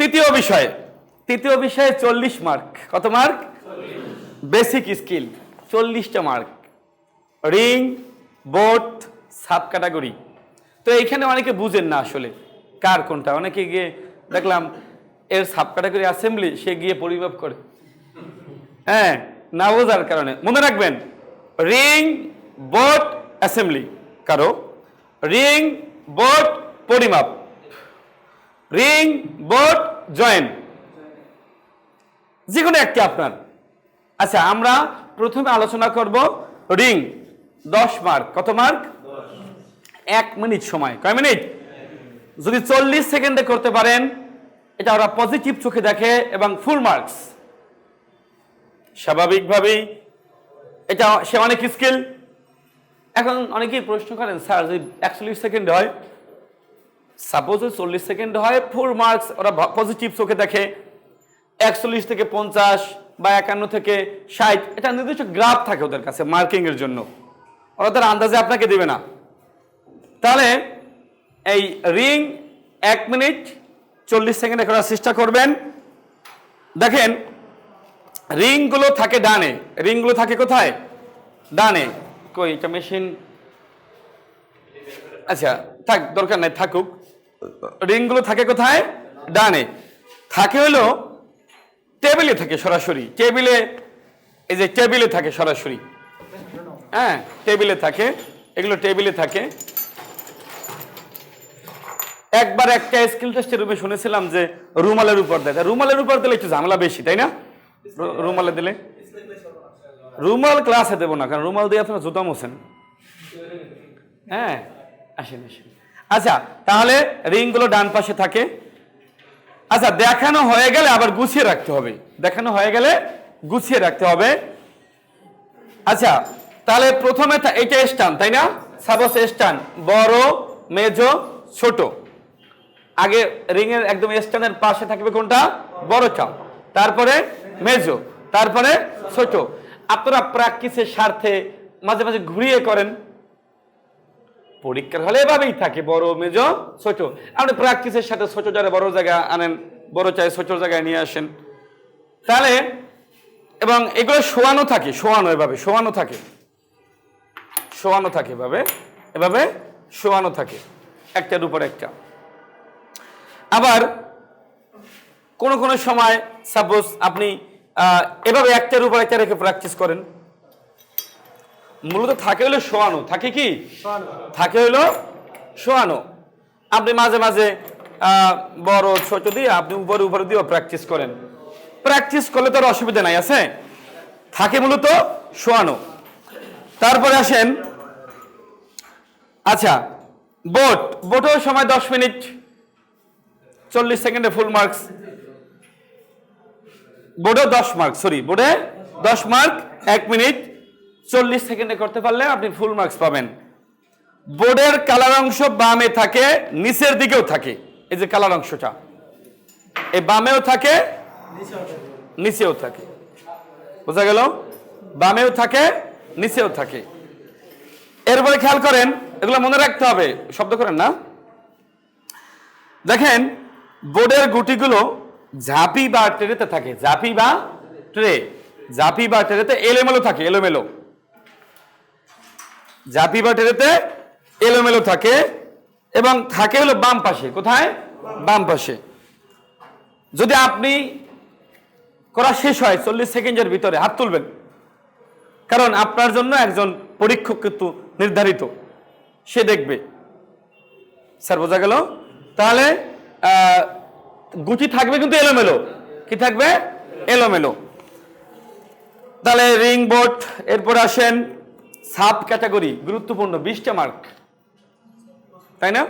তৃতীয় বিষয়ে তৃতীয় বিষয়ে চল্লিশ মার্ক। কত মার্ক? বেসিক স্কিল, চল্লিশটা mark. Ring boat sub category তো এইখানে অনেকে বুঝেন না আসলে কার কোনটা। অনেকে গিয়ে দেখলাম এর সাব ক্যাটাগরি অ্যাসেম্বলি, সে গিয়ে পরিমাপ করে। হ্যাঁ না বোঝার কারণে। মনে রাখবেন, রিং বোট অ্যাসেম্বলি। কারও? রিং বোট পরিমাপ। Ring boat join. যে কোনো একটি আপনার। আচ্ছা আমরা প্রথমে আলোচনা করব রিং। দশ মার্ক। কত মার্ক? এক মিনিট সময়। কয় মিনিট? যদি চল্লিশ সেকেন্ডে করতে পারেন, এটা ওরা পজিটিভ চোখে দেখে এবং ফুল মার্কস। স্বাভাবিকভাবেই এটা সে অনেক স্কিল। এখন অনেকেই প্রশ্ন করেন, স্যার, যদি একচল্লিশ সেকেন্ড হয় সাপোজ চল্লিশ সেকেন্ড হয় ফোর মার্কস ওরা পজিটিভ চোখে দেখে। একচল্লিশ থেকে পঞ্চাশ বা একান্ন থেকে ষাট, এটা নির্দিষ্ট গ্রাফ থাকে ওদের কাছে মার্কিং এর জন্য। ওরা তার আন্দাজে আপনাকে দেবে না। তাহলে এই রিং এক মিনিট চল্লিশ সেকেন্ডে করার চেষ্টা করবেন। দেখেন রিংগুলো থাকে ডানে। রিংগুলো থাকে কোথায়? ডানে। কই, এটা মেশিন আচ্ছা থাক, দরকার নাই, থাকুক। রিংগুলো থাকে কোথায়? ডানে। থাকে হলো টেবিলে থাকে সরাসরি। টেবিলে, এই যে টেবিলে থাকে সরাসরি। হ্যাঁ টেবিলে থাকে। এগুলো টেবিলে থাকে। একবার একটা স্কিল টেস্টের রুমে শুনেছিলাম যে রুমালের উপর দেয়। রুমালের উপর দিলে একটু ঝামেলা বেশি, তাই না? রুমালে দিলে। রুমাল ক্লাসে দেবো না, কারণ রুমাল দিয়ে আপনারা জুতা মোছেন। হ্যাঁ আসেন আসেন। আচ্ছা তাহলে রিংগুলো ডান পাশে থাকে। আচ্ছা দেখানো হয়ে গেলে আবার গুছিয়ে রাখতে হবে। দেখানো হয়ে গেলে গুছিয়ে রাখতে হবে। আচ্ছা তাহলে প্রথমে এটা স্টান, তাই না? সাপোজ স্টান, বড়, মেজো, ছোট। আগে রিং এর একদম স্টানের পাশে থাকবে কোনটা? বড়টা। তারপরে মেজো, তারপরে ছোট। আপনারা প্র্যাকটিসের স্বার্থে মাঝে মাঝে ঘুরিয়ে করেন। পরীক্ষার হলে এভাবেই থাকে, বড় মেজো, ছোট। আপনি প্র্যাকটিসের সাথে ছোট, যারা বড় জায়গায় আনেন, বড় চাই, ছোট জায়গায় নিয়ে আসেন। তাহলে, এবং এগুলো শোয়ানো থাকে, শোয়ানো এভাবে, শোয়ানো থাকে। শোয়ানো থাকে এভাবে এভাবে শোয়ানো থাকে, একটার উপর একটা। আবার, কোন কোন সময় সাপোজ আপনি এভাবে একটার উপর একটা রেখে প্র্যাকটিস করেন। মূলত থাকে হলো শোয়ানো থাকে কি? থাকে হলো শোয়ানো আপনি মাঝে মাঝে আহ, বড় ছোট দিয়ে আপনি উপরে উপরে দিয়েও প্র্যাকটিস করেন। প্র্যাকটিস করলে তো আর অসুবিধা নাই আছে? থাকে মূলত শোয়ানো তারপরে আসেন আচ্ছা বোট। বোটেও সময় দশ মিনিট চল্লিশ সেকেন্ডে ফুল মার্কস বোর্ডে দশ মার্ক সরি বোর্ডে দশ মার্ক এক মিনিট। চল্লিশ সেকেন্ডে করতে পারলে আপনি ফুল মার্কস পাবেন। বোর্ডের কালার অংশ বামে থাকে, নিচের দিকেও থাকে। এই যে কালার অংশটা। এই বামেও থাকে, নিচেও থাকে। বোঝা গেল? বামেও থাকে, নিচেও থাকে। এরপরে খেয়াল করেন, এগুলো মনে রাখতে হবে। শব্দ করেন না। দেখেন বোর্ডের গুটিগুলো ঝাঁপি বা ট্রেতে থাকে। ঝাঁপি বা ট্রে। ঝাঁপি বা ট্রেতে এলোমেলো থাকে, এলোমেলো। ঝাঁপি বা ট্রেতে এলোমেলো থাকে এবং থাকে হলো বাম পাশে। কোথায়? বাম পাশে। যদি আপনি করা শেষ হয়, চল্লিশ সেকেন্ডের ভিতরে হাত তুলবেন। কারণ আপনার জন্য একজন পরীক্ষক কিন্তু নির্ধারিত। সে দেখবে। স্যার, বোঝা গেল? তাহলে গুটি থাকবে কিন্তু এলোমেলো। কি থাকবে? এলোমেলো। তাহলে রিং বোট এরপর আসেন সাব ক্যাটাগরি গুরুত্বপূর্ণ বিশটা মার্ক তাই না?